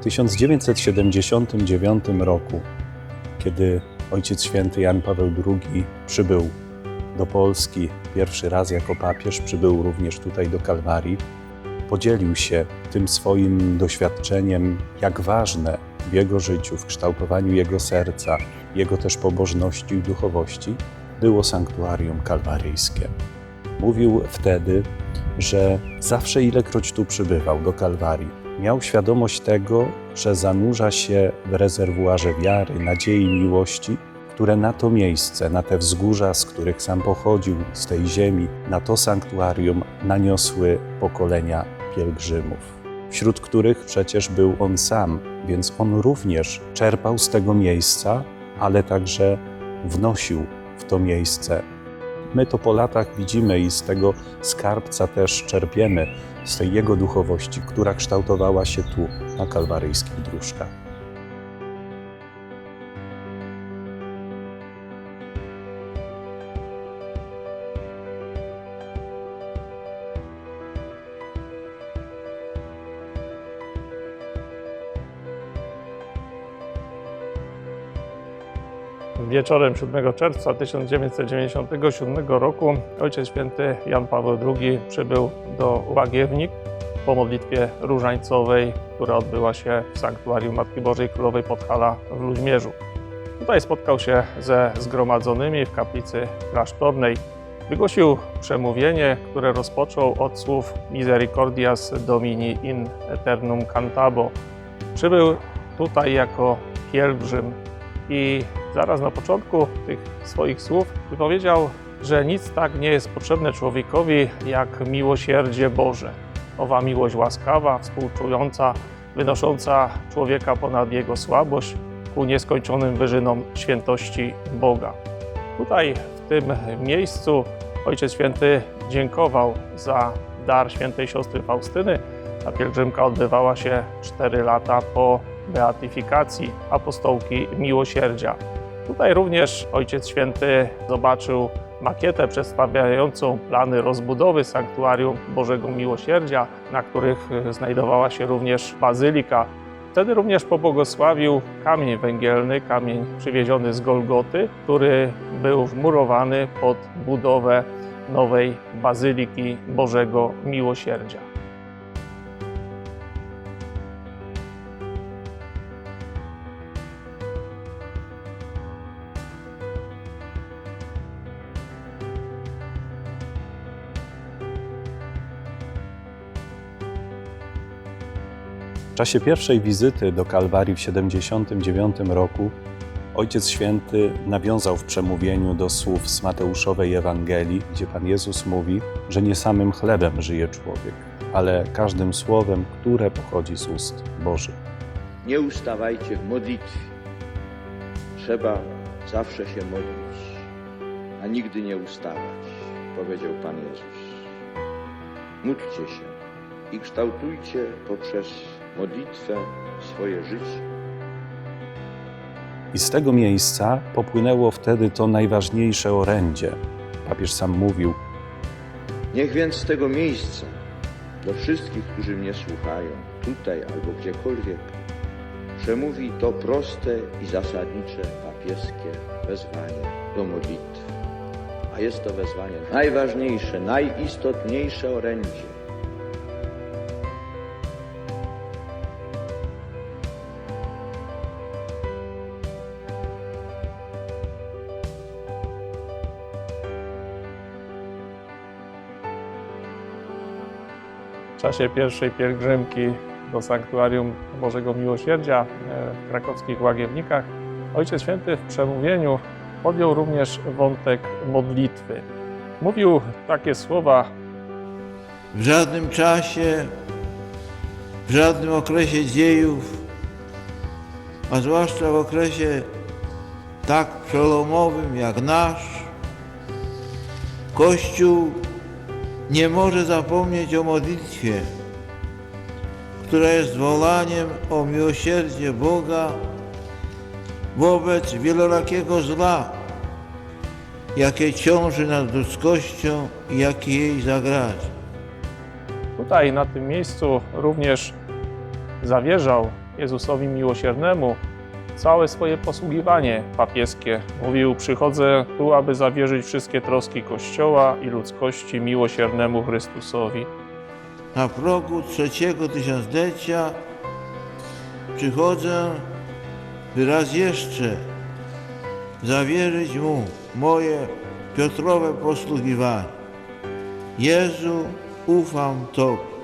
1979 roku, kiedy Ojciec Święty Jan Paweł II przybył do Polski pierwszy raz jako papież, przybył również tutaj do Kalwarii, podzielił się tym swoim doświadczeniem, jak ważne w jego życiu, w kształtowaniu jego serca, jego też pobożności i duchowości było sanktuarium kalwaryjskie. Mówił wtedy, że zawsze ilekroć tu przybywał do Kalwarii, miał świadomość tego, że zanurza się w rezerwuarze wiary, nadziei, miłości, które na to miejsce, na te wzgórza, z których sam pochodził, z tej ziemi, na to sanktuarium naniosły pokolenia pielgrzymów, wśród których przecież był on sam, więc on również czerpał z tego miejsca, ale także wnosił w to miejsce. My to po latach widzimy i z tego skarbca też czerpiemy, z tej jego duchowości, która kształtowała się tu, na kalwaryjskich dróżkach. Wieczorem 7 czerwca 1997 roku Ojciec Święty Jan Paweł II przybył do Łagiewnik po modlitwie różańcowej, która odbyła się w Sanktuarium Matki Bożej Królowej Podhala w Luźmierzu. Tutaj spotkał się ze zgromadzonymi w kaplicy klasztornej. Wygłosił przemówienie, które rozpoczął od słów Misericordias Domini in eternum cantabo. Przybył tutaj jako pielgrzym i zaraz na początku tych swoich słów wypowiedział, że nic tak nie jest potrzebne człowiekowi jak miłosierdzie Boże. Owa miłość łaskawa, współczująca, wynosząca człowieka ponad jego słabość ku nieskończonym wyżynom świętości Boga. Tutaj, w tym miejscu, Ojciec Święty dziękował za dar świętej siostry Faustyny. Ta pielgrzymka odbywała się 4 lata po beatyfikacji apostołki miłosierdzia. Tutaj również Ojciec Święty zobaczył makietę przedstawiającą plany rozbudowy sanktuarium Bożego Miłosierdzia, na których znajdowała się również bazylika. Wtedy również pobłogosławił kamień węgielny, kamień przywieziony z Golgoty, który był wmurowany pod budowę nowej bazyliki Bożego Miłosierdzia. Czasie pierwszej wizyty do Kalwarii w 79 roku Ojciec Święty nawiązał w przemówieniu do słów z Mateuszowej Ewangelii, gdzie Pan Jezus mówi, że nie samym chlebem żyje człowiek, ale każdym słowem, które pochodzi z ust Bożych. Nie ustawajcie w modlitwie. Trzeba zawsze się modlić, a nigdy nie ustawać, powiedział Pan Jezus. Módlcie się i kształtujcie poprzez modlitwę swoje życie. I z tego miejsca popłynęło wtedy to najważniejsze orędzie. Papież sam mówił, Niech więc z tego miejsca do wszystkich, którzy mnie słuchają, tutaj albo gdziekolwiek, przemówi to proste i zasadnicze papieskie wezwanie do modlitwy. A jest to wezwanie najważniejsze, najistotniejsze orędzie. W czasie pierwszej pielgrzymki do Sanktuarium Bożego Miłosierdzia e, w krakowskich Łagiewnikach Ojciec Święty w przemówieniu podjął również wątek modlitwy. Mówił takie słowa W żadnym czasie, w żadnym okresie dziejów, a zwłaszcza w okresie tak przelomowym jak nasz, Kościół nie może zapomnieć o modlitwie, która jest wołaniem o miłosierdzie Boga wobec wielorakiego zła, jakie ciąży nad ludzkością i jakie jej zagraża. Tutaj na tym miejscu również zawierzał Jezusowi Miłosiernemu całe swoje posługiwanie papieskie. Mówił: Przychodzę tu, aby zawierzyć wszystkie troski Kościoła i ludzkości miłosiernemu Chrystusowi. Na progu trzeciego tysiąclecia przychodzę, by raz jeszcze zawierzyć Mu moje Piotrowe posługiwanie. Jezu, ufam Tobie.